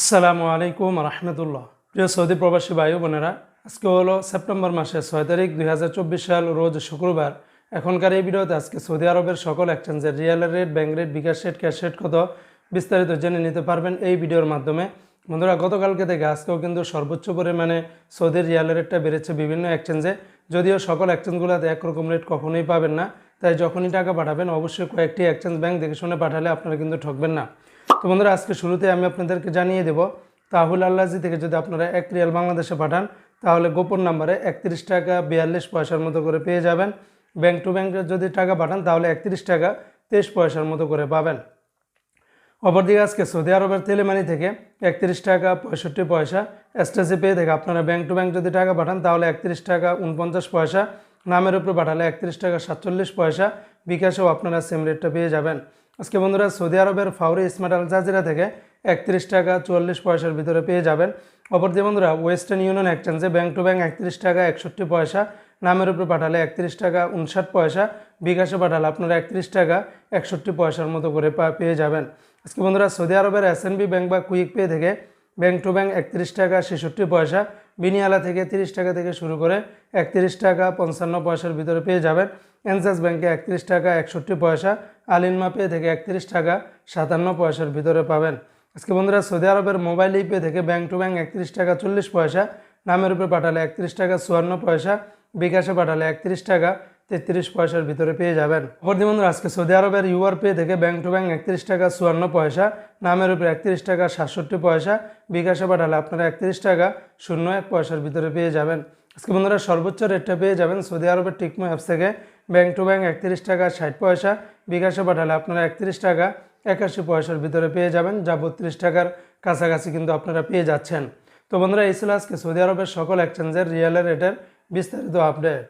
আসসালামু আলাইকুম রহমতুল্লাহ। প্রিয় সৌদি প্রবাসী ভাই বোনেরা, আজকে হলো সেপ্টেম্বর মাসের ছয় তারিখ দুই হাজার চব্বিশ সাল, রোজ শুক্রবার। এখনকার এই ভিডিওতে আজকে সৌদি আরবের সকল এক্সচেঞ্জের real rate bank rate, bKash rate, cash rate কত বিস্তারিত জেনে নিতে পারবেন এই ভিডিওর মাধ্যমে। বন্ধুরা, গতকালকে থেকে আজকেও কিন্তু সর্বোচ্চ পরিমাণে সৌদির রিয়াল রেটটা বেড়েছে বিভিন্ন এক্সচেঞ্জে। যদিও সকল এক্সচেঞ্জগুলোতে একরকম রেট কখনোই পাবেন না, তাই যখনই টাকা পাঠাবেন, অবশ্যই কয়েকটি এক্সচেঞ্জ ব্যাংক দেখে শুনে পাঠালে আপনারা কিন্তু ঠকবেন না। তো বন্ধুরা, আজকে শুরুতে আমি আপনাদেরকে জানিয়ে দেব, তাহুল আল্লাহজি থেকে যদি আপনারা এক রিয়াল বাংলাদেশে পাঠান, তাহলে গোপন নাম্বারে একত্রিশ টাকা বিয়াল্লিশ পয়সার মতো করে পেয়ে যাবেন। ব্যাংক টু ব্যাংকে যদি টাকা পাঠান, তাহলে একত্রিশ টাকা তেইশ পয়সার মতো করে পাবেন। অপরদিকে আজকে সৌদি আরবের তেলেমানি থেকে একত্রিশ টাকা পঁয়ষট্টি পয়সা এসটিসি পে থেকে আপনারা ব্যাংক টু ব্যাংক যদি টাকা পাঠান, তাহলে একত্রিশ টাকা উনপঞ্চাশ পয়সা, নামের উপরে পাঠালে একত্রিশ টাকা সাতচল্লিশ পয়সা, বিকাশেও আপনারা সেম রেটটা পেয়ে যাবেন। আজকে বন্ধুরা সৌদি আরবের ফাউরি স্মার্ট আল থেকে একত্রিশ টাকা চুয়াল্লিশ পয়সার ভিতরে পেয়ে যাবেন। অপরদিকে বন্ধুরা ওয়েস্টার্ন ইউনিয়ন এক্সচেঞ্জে ব্যাংক টু ব্যাংক একত্রিশ টাকা একষট্টি পয়সা, নামের উপরে পাঠালে একত্রিশ টাকা উনষাট পয়সা, বিকাশে পাঠালে আপনারা একত্রিশ টাকা একষট্টি পয়সার মতো করে পেয়ে যাবেন। আজকে বন্ধুরা সৌদি আরবের এসএনবি ব্যাংক বা কুইক পে থেকে ব্যাংক টু ব্যাংক একত্রিশ টাকা ছেষট্টি পয়সা বিনিয়ালা থেকে তিরিশ টাকা থেকে শুরু করে একত্রিশ টাকা পঞ্চান্ন পয়সার ভিতরে পেয়ে যাবেন। এনসাস ব্যাংকে একত্রিশ টাকা একষট্টি পয়সা, আলিনমা পে থেকে একত্রিশ টাকা সাতান্ন পয়সার ভিতরে পাবেন। আজকে বন্ধুরা, সৌদি আরবের মোবাইল ইপে থেকে ব্যাংক টু ব্যাংক একত্রিশ টাকা চল্লিশ পয়সা, নামের উপরে পাঠালে একত্রিশ টাকা চুয়ান্ন পয়সা, বিকাশে পাঠালে একত্রিশ টাকা তেত্রিশ পয়সার ভিতরে পেয়ে যাবেন। অপরদি বন্ধুরা, আজকে সৌদি আরবের ইউআর পে থেকে ব্যাংক টু ব্যাংক একত্রিশ টাকা চুয়ান্ন পয়সা, নামের উপরে একত্রিশ টাকা সাতষট্টি পয়সা, বিকাশে পাঠালে আপনারা একত্রিশ টাকা শূন্য এক পয়সার ভিতরে পেয়ে যাবেন। আজকে বন্ধুরা, সর্বোচ্চ রেটটা পেয়ে যাবেন সৌদি আরবের টিকমো অ্যাপস থেকে। ব্যাংক টু ব্যাংক একত্রিশ টাকা ষাট পয়সা, বিকাশে পাঠালে আপনারা একত্রিশ টাকা একাশি পয়সার ভিতরে পেয়ে যাবেন, যা বত্রিশ টাকার কাছাকাছি কিন্তু আপনারা পেয়ে যাচ্ছেন। তো বন্ধুরা, এই ছিল আজকে সৌদি আরবের সকল এক্সচেঞ্জের রিয়েলের রেটের বিস্তারিত আপডেট